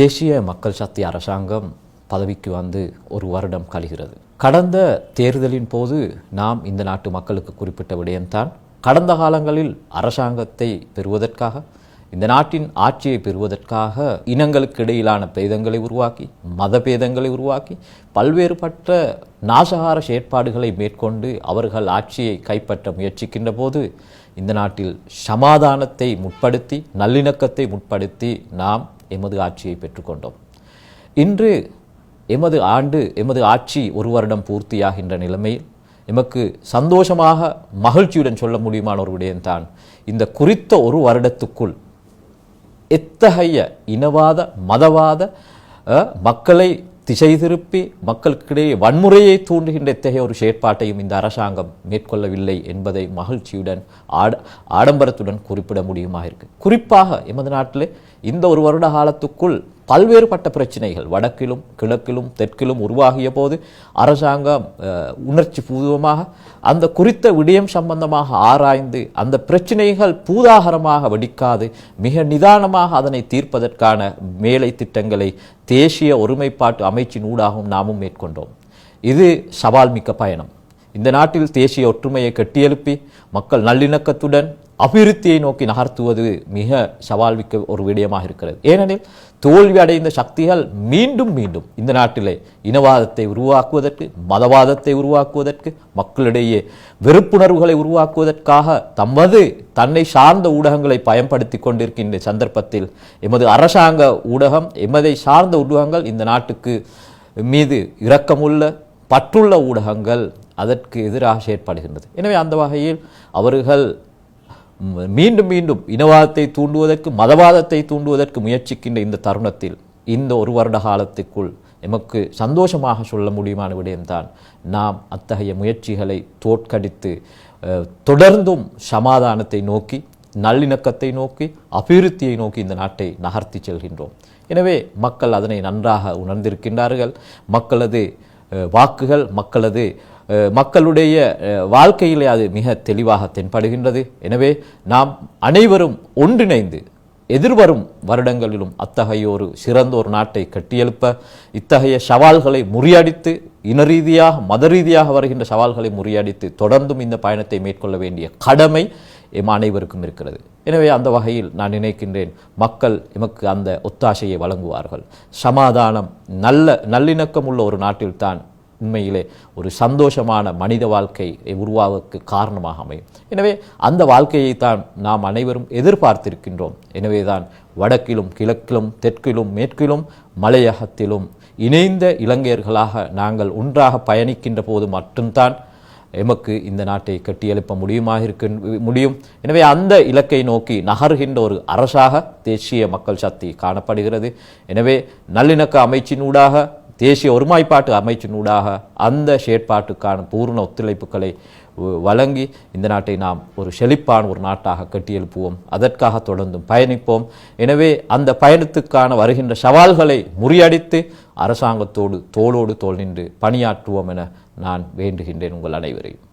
தேசிய மக்கள் சக்தி அரசாங்கம் பதவிக்கு வந்து ஒரு வருடம் கழிகிறது. கடந்த தேர்தலின் போது நாம் இந்த நாட்டு மக்களுக்கு குறிப்பிட்ட விடயம்தான். கடந்த காலங்களில் அரசாங்கத்தை பெறுவதற்காக இந்த நாட்டின் ஆட்சியை பெறுவதற்காக இனங்களுக்கு இடையிலான பேதங்களை உருவாக்கி மத பேதங்களை உருவாக்கி பல்வேறுபட்ட நாசகார செயற்பாடுகளை மேற்கொண்டு அவர்கள் ஆட்சியை கைப்பற்ற முயற்சிக்கின்ற போது இந்த நாட்டில் சமாதானத்தை முற்படுத்தி நல்லிணக்கத்தை முற்படுத்தி நாம் எமது ஆட்சியை பெற்றுக்கொண்டோம். இன்று எமது ஆண்டு எமது ஆட்சி ஒரு வருடம் பூர்த்தியாகின்ற நிலைமையில் எமக்கு சந்தோஷமாக மகிழ்ச்சியுடன் சொல்ல முடியுமான ஒரு விடயம்தான் இந்த குறித்த ஒரு வருடத்துக்குள் எத்தகைய இனவாத மதவாத மக்களை திசை திருப்பி மக்களுக்கிடையே வன்முறையை தூண்டுகின்ற இத்தகைய ஒரு செயற்பாட்டையும் இந்த அரசாங்கம் மேற்கொள்ளவில்லை என்பதை மகிழ்ச்சியுடன் ஆட ஆடம்பரத்துடன் குறிப்பிட முடியுமா இருக்கு குறிப்பாக எமது நாட்டில் இந்த ஒரு வருட காலத்துக்குள் பல்வேறுபட்ட பிரச்சனைகள் வடக்கிலும் கிழக்கிலும் தெற்கிலும் உருவாகிய போது அரசாங்கம் உணர்ச்சி பூர்வமாக அந்த குறித்த விடயம் சம்பந்தமாக ஆராய்ந்து அந்த பிரச்சனைகள் பூதாகரமாக வெடிக்காது மிக நிதானமாக அதனை தீர்ப்பதற்கான மேலை திட்டங்களை தேசிய ஒருமைப்பாட்டு அமைச்சின் ஊடாகவும் நாமும் மேற்கொண்டோம். இது சவால் மிக்க பயணம். இந்த நாட்டில் தேசிய ஒற்றுமையை கட்டியெழுப்பி மக்கள் நல்லிணக்கத்துடன் அபிவிருத்தியை நோக்கி நகர்த்துவது மிக சவால் மிக்க ஒரு விடயமாக இருக்கிறது. ஏனெனில் தோல்வி அடைந்த சக்திகள் மீண்டும் மீண்டும் இந்த நாட்டிலே இனவாதத்தை உருவாக்குவதற்கு மதவாதத்தை உருவாக்குவதற்கு மக்களிடையே வெறுப்புணர்வுகளை உருவாக்குவதற்காக தமது தன்னை சார்ந்த ஊடகங்களை பயன்படுத்தி கொண்டிருக்கின்ற சந்தர்ப்பத்தில் எமது அரசாங்க ஊடகம் எமதை சார்ந்த ஊடகங்கள் இந்த நாட்டுக்கு மீது இரக்கமுள்ள பற்றுள்ள ஊடகங்கள் அதற்கு எதிராக செயற்படுகின்றது. எனவே அந்த வகையில் அவர்கள் மீண்டும் மீண்டும் இனவாதத்தை தூண்டுவதற்கு மதவாதத்தை தூண்டுவதற்கு முயற்சிக்கின்ற இந்த தருணத்தில் இந்த ஒரு வருட காலத்துக்குள் எமக்கு சந்தோஷமாக சொல்ல முடியுமான விடயம்தான் நாம் அத்தகைய முயற்சிகளை தோற்கடித்து தொடர்ந்தும் சமாதானத்தை நோக்கி நல்லிணக்கத்தை நோக்கி அபிவிருத்தியை நோக்கி இந்த நாட்டை நகர்த்தி செல்கின்றோம். எனவே மக்கள் அதனை நன்றாக உணர்ந்திருக்கின்றார்கள். மக்களது வாக்குகள் மக்களது மக்களுடைய வாழ்க்கையிலே அது மிக தெளிவாக தென்படுகின்றது. எனவே நாம் அனைவரும் ஒன்றிணைந்து எதிர்வரும் வருடங்களிலும் அத்தகைய ஒரு சிறந்த ஒரு நாட்டை கட்டியெழுப்ப இத்தகைய சவால்களை முறியடித்து இன ரீதியாக மத ரீதியாக வருகின்ற சவால்களை முறியடித்து தொடர்ந்தும் இந்த பயணத்தை மேற்கொள்ள வேண்டிய கடமை எம் அனைவருக்கும் இருக்கிறது. எனவே அந்த வகையில் நான் நினைக்கின்றேன் மக்கள் எமக்கு அந்த ஒத்தாசையை வழங்குவார்கள். சமாதானம் நல்ல நல்லிணக்கம் உள்ள ஒரு நாட்டில்தான் உண்மையிலே ஒரு சந்தோஷமான மனித வாழ்க்கை உருவாவதற்கு காரணமாக அமையும். எனவே அந்த வாழ்க்கையை தான் நாம் அனைவரும் எதிர்பார்த்திருக்கின்றோம். எனவே தான் வடக்கிலும் கிழக்கிலும் தெற்கிலும் மேற்கிலும் மலையகத்திலும் இணைந்த இளைஞர்களாக நாங்கள் ஒன்றாக பயணிக்கின்ற போது மட்டும்தான் எமக்கு இந்த நாட்டை கட்டியெழுப்ப முடியுமாக இருக்க முடியும். எனவே அந்த இலக்கை நோக்கி நகர்கின்ற ஒரு அரசாக தேசிய மக்கள் சக்தி காணப்படுகிறது. எனவே நல்லிணக்க அமைச்சினூடாக தேசிய ஒருமைப்பாட்டு அமைச்சினூடாக அந்த செயற்பாட்டுக்கான பூர்ண ஒத்துழைப்புகளை வழங்கி இந்த நாட்டை நாம் ஒரு செழிப்பான ஒரு நாட்டாக கட்டியெழுப்புவோம். அதற்காக தொடர்ந்தும் பயணிப்போம். எனவே அந்த பயணத்துக்கான வருகின்ற சவால்களை முறியடித்து அரசாங்கத்தோடு தோளோடு தோள் நின்று பணியாற்றுவோம் என நான் வேண்டுகின்றேன் உங்கள் அனைவரையும்.